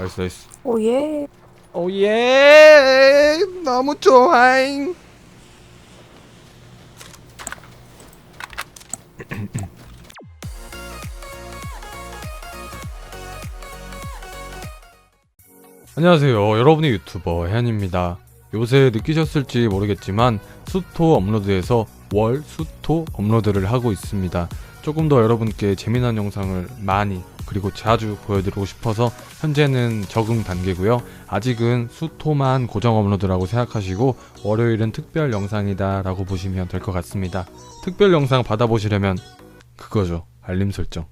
나이스 나이스. 오예. 오예. 너무 좋아잉. 안녕하세요. 여러분의 유튜버 해안입니다. 요새 느끼셨을지 모르겠지만 수토 업로드에서 월 수토 업로드를 하고 있습니다 조금 더 여러분께 재미난 영상을 많이 그리고 자주 보여드리고 싶어서 현재는 적응 단계고요. 아직은 수토만 고정 업로드라고 생각하시고 월요일은 특별 영상이다 라고 보시면 될 것 같습니다. 특별 영상 받아보시려면 그거죠. 알림 설정.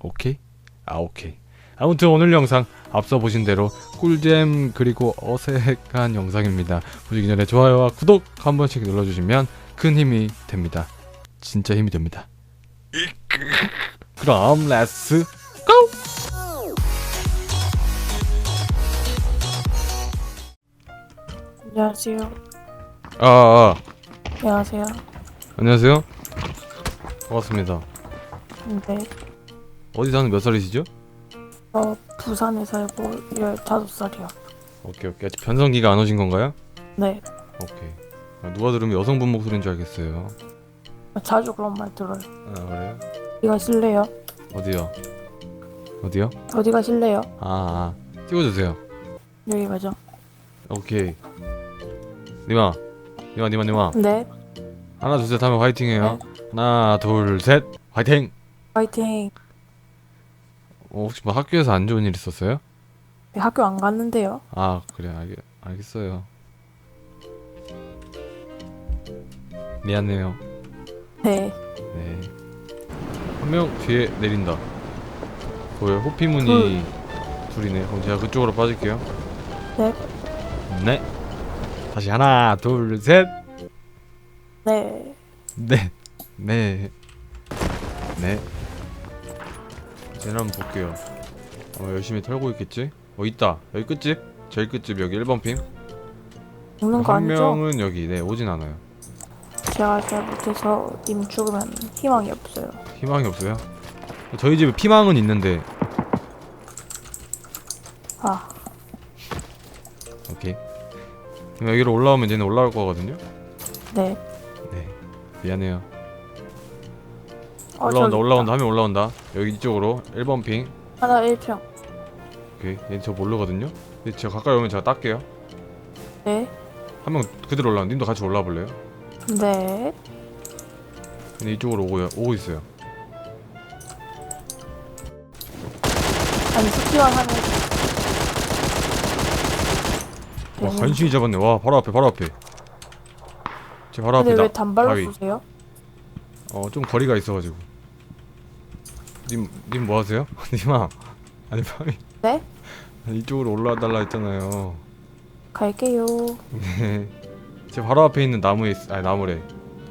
오케이? 아 오케이. 아무튼 오늘 영상 앞서 보신 대로 꿀잼 그리고 어색한 영상입니다. 보시기 전에 좋아요와 구독 한 번씩 눌러주시면 큰 힘이 됩니다. 진짜 힘이 됩니다 그럼 렛츠 고! 안녕하세요. 아, 아 안녕하세요. 안녕하세요 반갑습니다 네. 어디 사는 몇 살이시죠? 저 부산에 살고 15살이요. 오케이 오케이 아직 변성기가 안 오신 건가요? 네. 오케이 아, 누가 들으면 여성분 목소리인 줄 알겠어요 자주 그런 말 들어요. 아 그래요? 어디 가실래요? 어디요? 어디요? 어디 가실래요? 아, 아 찍어주세요 여기 가죠. 오케이 니마 니마 니마 니마 네. 하나 둘 셋 하면 화이팅해요 하나 둘 셋 화이팅 파이팅. 어, 혹시 뭐 학교에서 안 좋은 일 있었어요? 네, 학교 안 갔는데요. 아 그래 알겠, 알겠어요 미안해요 네. 네한 명 뒤에 내린다 보여 호피무늬 둘이네 그럼 제가 그쪽으로 빠질게요 네. 네 다시 하나 둘 셋 네. 네. 네. 네. 쟤네 한번 볼게요. 어, 열심히 털고 있겠지? 어, 있다. 여기 끝집. 제일 끝집 여기 1번 핑. 죽는 거 한 아니죠? 명은 여기. 네, 오진 않아요. 제가 잘 못해서 님 죽으면 희망이 없어요. 희망이 없어요? 저희 집에 피망은 있는데. 아, 오케이. 그럼 여기로 올라오면 얘는 올라올 거거든요? 네. 네. 미안해요. 어, 올라온다, 저기 올라온다. 하면 올라온다. 여기 이쪽으로. 1번 핑. 하나 1평. 오케이. 얘저 모르거든요? 근데 제가 가까이 오면 제가 딸게요. 네. 한 명 그대로 올라온. 님도 같이 올라와 볼래요? 네. 근데 이쪽으로 오고요. 오고 있어요. 지원 하면. 와 괜히- 간신히 잡았네. 와 바로 앞에 바로 앞에. 제 바로 앞에 근데 나. 왜 단발로 바위. 쏘세요? 어좀 거리가 있어가지고. 님님 뭐 하세요? 님아 아니 바위. 네? 아니, 이쪽으로 올라와 달라 했잖아요. 갈게요. 네. 제 바로 앞에 있는 나무에 있, 아니 나무래.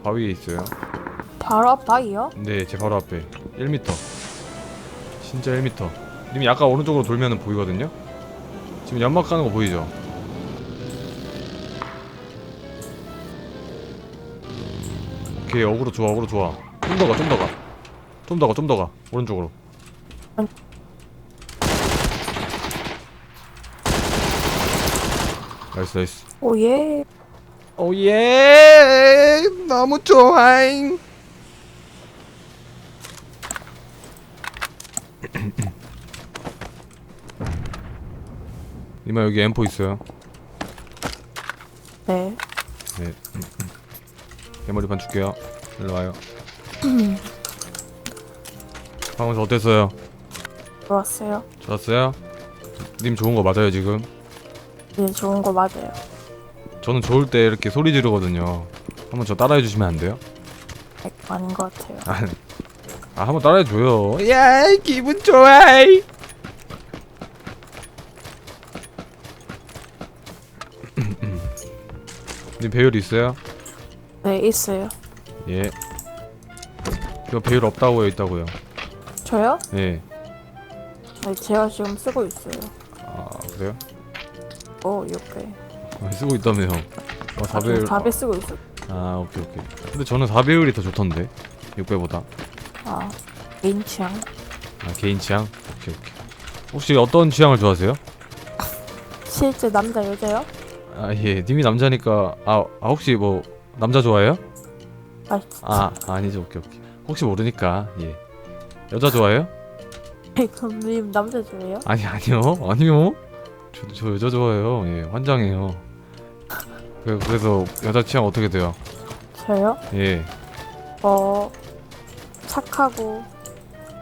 바위에 있어요. 바로 앞 바위요? 네, 제 바로 앞에 1m. 진짜 1m. 님이 약간 오른쪽으로 돌면은 보이거든요. 지금 연막 가는 거 보이죠? 오케이, 어그로 좋아, 어그로 좋아. 좀 더 가, 좀 더 가. 좀 더 가, 좀 더 가. 오른쪽으로. 안- 나이스, 나이스. 오예. 오예! 너무 좋아잉! 이마 여기 M4 있어요. 네. 네. 개머리판 줄게요. 일로 와요. 방금 어땠어요? 좋았어요. 좋았어요? 님 좋은 거 맞아요 지금? 네, 좋은 거 맞아요. 저는 좋을 때 이렇게 소리 지르거든요. 한번 저 따라해 주시면 안 돼요? 네, 아닌 것 같아요. 아, 아 한번 따라해 줘요. 야 기분 좋아. 님 배율 있어요? 네, 있어요. 예. 저 배율 없다고요, 있다고요. 저요? 예. 네, 제가 지금 쓰고 있어요. 아 그래요? 오, 6배. 아, 쓰고 있다며요. 어, 4배율. 4배 쓰고 있어. 아 오케이 오케이. 근데 저는 4배율이 더 좋던데. 6배보다. 아, 개인 취향. 아 개인 취향? 오케이 오케이. 혹시 어떤 취향을 좋아하세요? 실제 남자 여자요? 아, 예. 님이 남자니까 아, 아 혹시 뭐 남자 좋아해요? 아. 아, 아니죠. 오케이, 오케이. 혹시 모르니까. 예. 여자 좋아해요? 님 남자 좋아해요? 아니, 아니요. 아니요. 저, 저 여자 좋아해요. 예. 환장해요. 그- 그래서 여자 취향 어떻게 돼요? 저요? 예. 어 착하고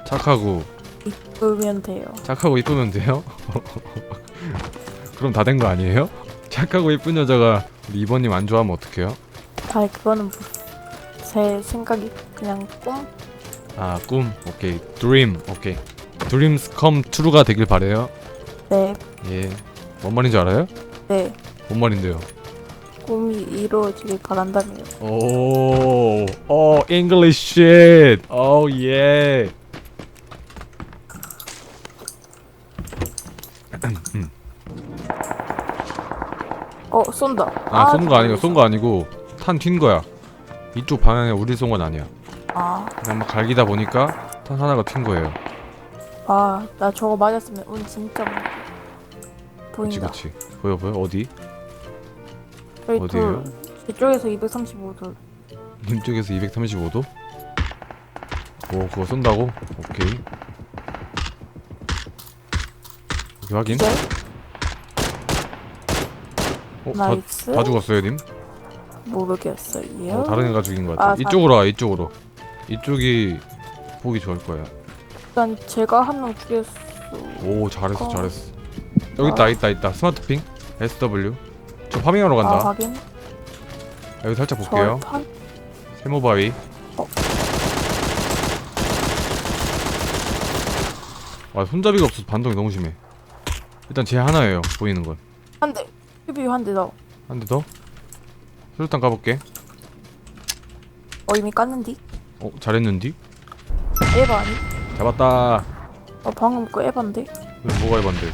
착하고 이쁘면 돼요. 착하고 이쁘면 돼요? 그럼 다 된 거 아니에요? 착하고 이쁜 여자가 우리 이번님 안 좋아하면 어떡해요? 아 그거는 뭐, 제 생각이 그냥 꿈? 아, 꿈. 오케이. 드림. 오케이. 드림스 컴 트루가 되길 바래요. 네, 예. 뭔 말인지 알아요? 네. 뭔 말인데요? 꿈이 이루어지길 바란다네요. 오, 어, English shit. 오, 예. 어 쏜다. 아, 쏜거 아니고, 쏜 거 아니고 탄 튄 거야. 이쪽 방향에 우리 쏜 건 아니야. 아, 막 갈기다 보니까 탄 하나가 튄 거예요. 아, 나 저거 맞았으면 운 진짜 그치, 보인다. 그치. 보여, 보여. 어디? 여기 어디예요? 둘. 이쪽에서 235도. 님 쪽에서 235도? 오, 그거 쏜다고? 오케이. 확인. 이제 어, 다, 나이스. 다 죽었어요, 님? 모르겠어요. 어, 다른 애가 죽인 것 같아. 아, 다- 이쪽으로 와, 이쪽으로. 이쪽이 보기 좋을 거야. 일단 제가 한 명 죽였어. 오, 잘했어, 어. 잘했어. 여기 있다, 있다, 있다. 스마트 핑. SW. 저 파밍하러 아 간다. 확인. 여기 살짝 볼게요. 저 파... 세모바위. 어. 아, 손잡이가 없어서 반동이 너무 심해. 일단 제 하나예요, 보이는 건. 한 대. 큐비 한대 더. 한 대 더. 수류탄 가볼게. 어 이미 깠는디? 어, 잘했는디? 에바 아니? 잡았다. 어 방금 거 에반데? 여기 뭐가 해봤는데?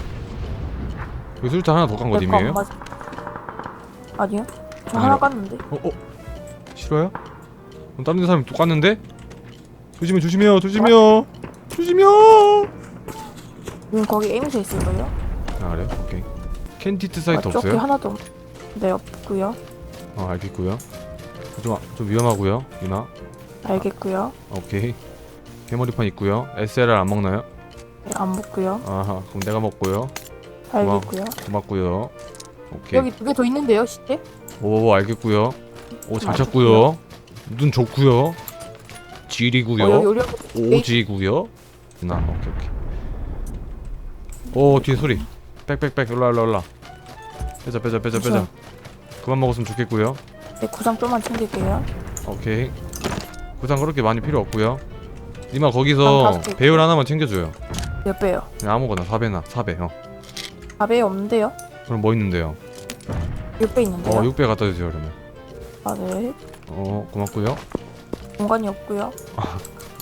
여기 수류탄 하나 더 깐거 내거 안 님이에요? 맞아. 아니요? 저 아니요. 하나 깠는데? 어, 어? 싫어요? 그럼 다른 데 사람이 또 깠는데? 조심해, 조심해요, 조심해요! 조심해요! 음 거기 에임서 있을 거예요? 아, 그래요? 오케이. 캔티트 사이트 아, 조끼 없어요? 하나도 없... 네 없고요. 아, 알겠고요. 좀, 아- 좀 위험하고요, 유나. 알겠고요. 오케이. 개머리판 있고요. SLR 안 먹나요? 네, 안 먹고요. 아하, 그럼 내가 먹고요. 알겠고요. 고맙고요. 오케이. 여기 두 개 더 있는데요, 시체? 오, 알겠고요. 오, 잘 아, 찾고요. 눈 좋고요. 지리고요. 어, 여기 오려. 오지구요. 나 오케이 오케이. 오 뒤에 소리. 빽빽빽 올라 올라 올라. 빼자 빼자 빼자 빼자. 그만 먹었으면 좋겠고요. 네, 구상 좀만 챙길게요. 오케이. 구상 그렇게 많이 필요 없고요. 이마 거기서. 배율 하나만 챙겨줘요. 몇 배요? 그냥 아무거나 4배나 4배 형. 4배 없는데요? 그럼 뭐 있는데요? 6배 있는데요? 어 6배 갖다 주세요 그러면. 아, 네. 어 고맙고요. 공간이 없고요.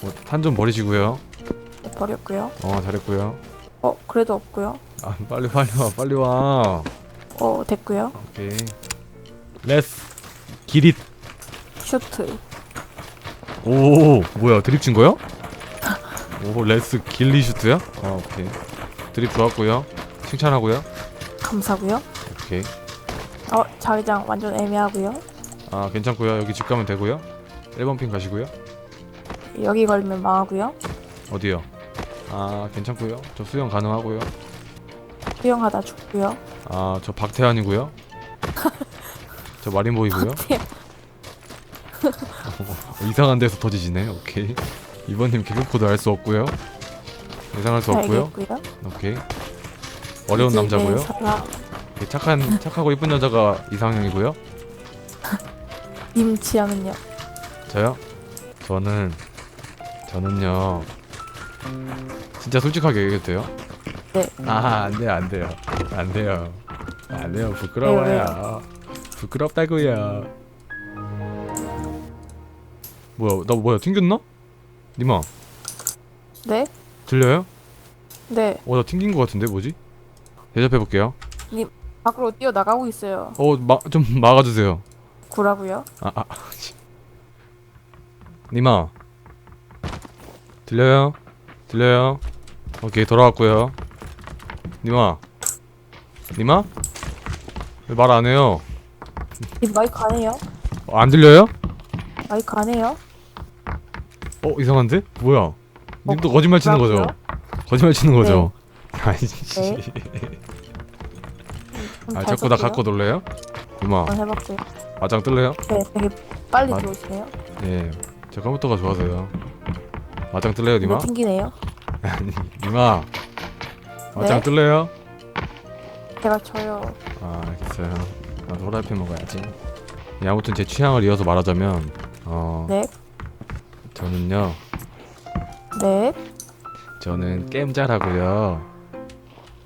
뭐, 탄좀 버리시고요. 네, 버렸고요. 어 잘했고요. 어, 그래도 없고요. 아 빨리 빨리 와 빨리 와. 어, 됐고요. 오케이. 레스 기릿. 슈트. 오 뭐야 드립 친 거야? 오 레스 길리 슈트야? 아 오케이 드립 좋았고요 칭찬하고요 감사고요. 오케이 어, 자기장 완전 애매하고요. 아 괜찮고요 여기 집 가면 되고요 1번 핀 가시고요 여기 걸면 망하고요. 어디요? 아 괜찮고요 저 수영 가능하고요 수영하다 죽고요. 아 저 박태환이고요. 저 마린보이고요. 어, 이상한 데서 터지시네. 오케이. 이번님 개그 코드 알 수 없고요. 예상할 수 없고요. 알겠고요. 오케이. 어려운 남자고요. 내 사랑, 오케이, 착한 착하고 이쁜 여자가 이상형이고요. 님 취향은요? 저요? 저는 저는요. 진짜 솔직하게 얘기해도 돼요? 네. 아 안 돼요 안 돼요 안 돼요 안돼요 왜요, 부끄러워요 부끄럽다고요 뭐야 나 뭐야 튕겼나? 니마 네? 들려요? 네. 어 나 튕긴 거 같은데 뭐지? 대접해볼게요 밖으로 뛰어나가고 있어요. 어좀 막아주세요 구라고요. 아, 아, 씨. 니마. 들려요? 들려요? 오케이, 돌아왔고요. 니마. 니마? 왜말 안 해요? 이 마이크 안 해요? 어, 안 들려요? 마이크 안 해요? 어 이상한데? 뭐야? 님도 어, 거짓말 치는 거죠? 뭐라고요? 거짓말 치는 거죠? 아이씨. 네. 좀 아잘 자꾸 나 쓸게요. 갖고 놀래요? 이마 한번 해볼게요. 마장 뜰래요? 네, 되게 빨리 맞- 들어오시네요. 예. 제 컴퓨터가 좋아서요. 마장 뜰래요, 니마? 튕기네요. 아니, 니 마. 마장 네? 뜰래요? 제가 쳐요. 아, 알겠어요. 나도 호라이팬 먹어야지. 예, 아무튼 제 취향을 이어서 말하자면, 어, 네, 저는요, 네, 저는 게임 잘하고요,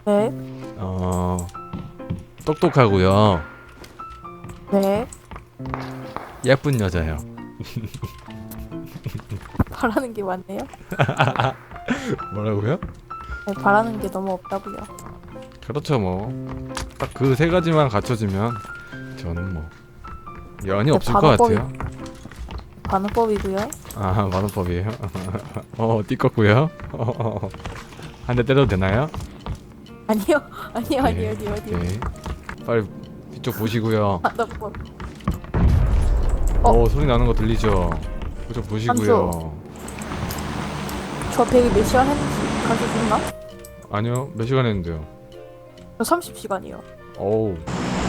네, 어, 똑똑하고요, 네. 예쁜 여자요. 바라는 게 많네요. 뭐라고요? 네, 바라는 게 너무 없다고요. 그렇죠, 뭐. 딱 그 세 가지만 갖춰지면, 저는 뭐, 연이 네, 없을 것 반어법이- 같아요. 반응법이고요. 아, 만원법이에요? 어, 띠껍고요. 한 대 때려도 되나요? 아니요, 아니요, 네, 아니요, 아니요, 아니요. 오케이. 빨리 이쪽 보시고요. 반응법. 어, 어. 소리 나는 거 들리죠? 그쪽 보시고요. 저 되게 몇 시간 했는지 가르쳐줬나? 아니요, 몇 시간 했는데요? 저 30시간이요. 어우,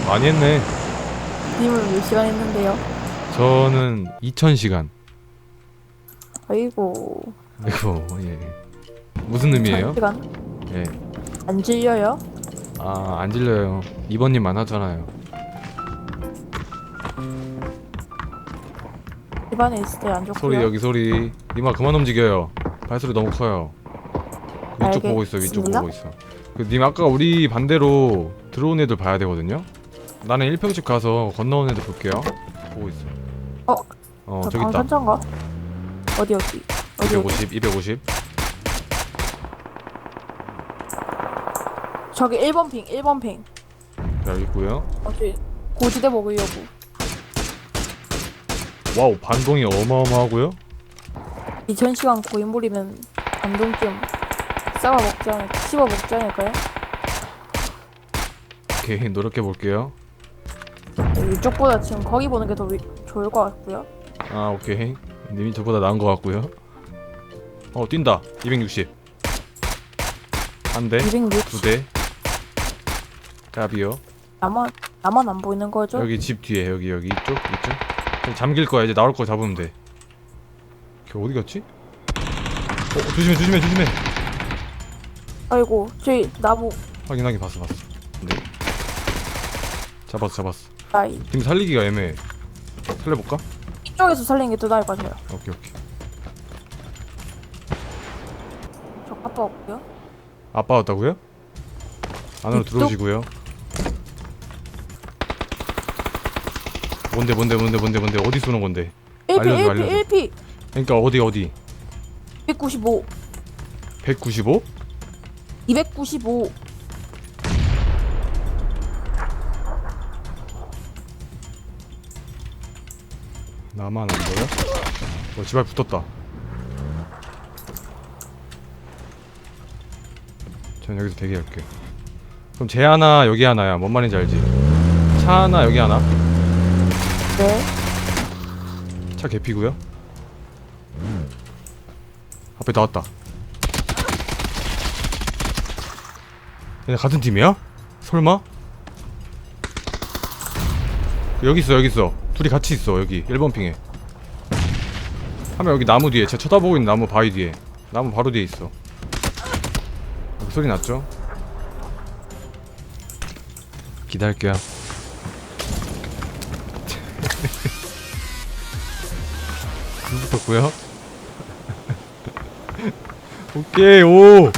많이 했네. 님은 몇 시간 했는데요? 저는 2000시간. 아이고. 아이고, 예. 무슨 의미예요? 시간 예. 안 질려요? 아, 안 질려요. 2번님만 하잖아요. 집안에 있을 때 안 좋고요. 소리, 여기 소리. 이마 그만 움직여요. 발소리 너무 커요. 위쪽 보고 있어, 위쪽 알겠습니다. 보고 있어. 그, 님 아까 우리 반대로 들어온 애들 봐야 되거든요? 나는 1평집 가서 건너온 애들 볼게요. 보고 있어. 어? 어, 저 저기 방 있다. 어디 어디? 어디 어디? 250, 250. 저기 1번 핑, 1번 핑. 자, 여기 있고요. 어디? 고지대 먹으려고. 와우, 반동이 어마어마하고요. 2000시간 고인물이면 반동 좀 싸워 않을, 씹어 먹지 않을까요? 오케이, 노력해 볼게요. 네, 이쪽보다 지금 거기 보는 게 더 좋을 것 같고요. 아, 오케이. 님이 저보다 나은 것 같고요. 어, 뛴다. 260. 한 대, 206. 두 대. 까비요. 나만 나만 안 보이는 거죠? 여기 집 뒤에, 여기, 여기, 이쪽, 이쪽. 잠길 거야. 이제 나올 거 잡으면 돼. 걔 어디 갔지? 어, 조심해, 조심해, 조심해. 아이고, 저희 나무 확인하게 봤어, 봤어. 네. 잡았어, 잡았어. 나이. 지금 살리기가 애매해. 살려볼까? 이쪽에서 살리는 게 더 나을 것 같아요. 오케이, 오케이. 저 아빠 없고요. 아빠 왔다고요? 안으로 이쪽? 들어오시고요. 뭔데 뭔데 뭔데 뭔데 뭔데 어디 쏘는 건데? 1피, 알려줘, 1피, 알려줘. 1피. 그러니까 어디 어디? 195. 195? 295. 나만 안 보여? 어 지발 붙었다. 전 여기서 대기할게. 그럼 쟤 하나 여기 하나야. 뭔 말인지 알지? 차 하나 여기 하나. 네. 차 개피고요. 앞에 나왔다. 얘네 같은 팀이야? 설마? 여기 있어 여기 있어. 둘이 같이 있어 여기. 1번 핑에. 한명 여기 나무 뒤에. 제가 쳐다보고 있는 나무 바위 뒤에. 나무 바로 뒤에 있어. 여기 소리 났죠? 기다릴게요. 불 붙었고요. 오케이 오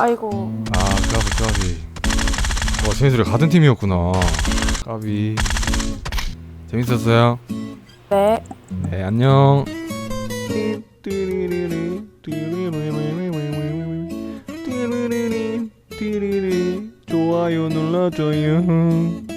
아이고. 아 까비 까비 와 쟤네들 같은 팀이었구나 까비 재밌었어요? 네. 네 안녕 좋아요 눌러줘요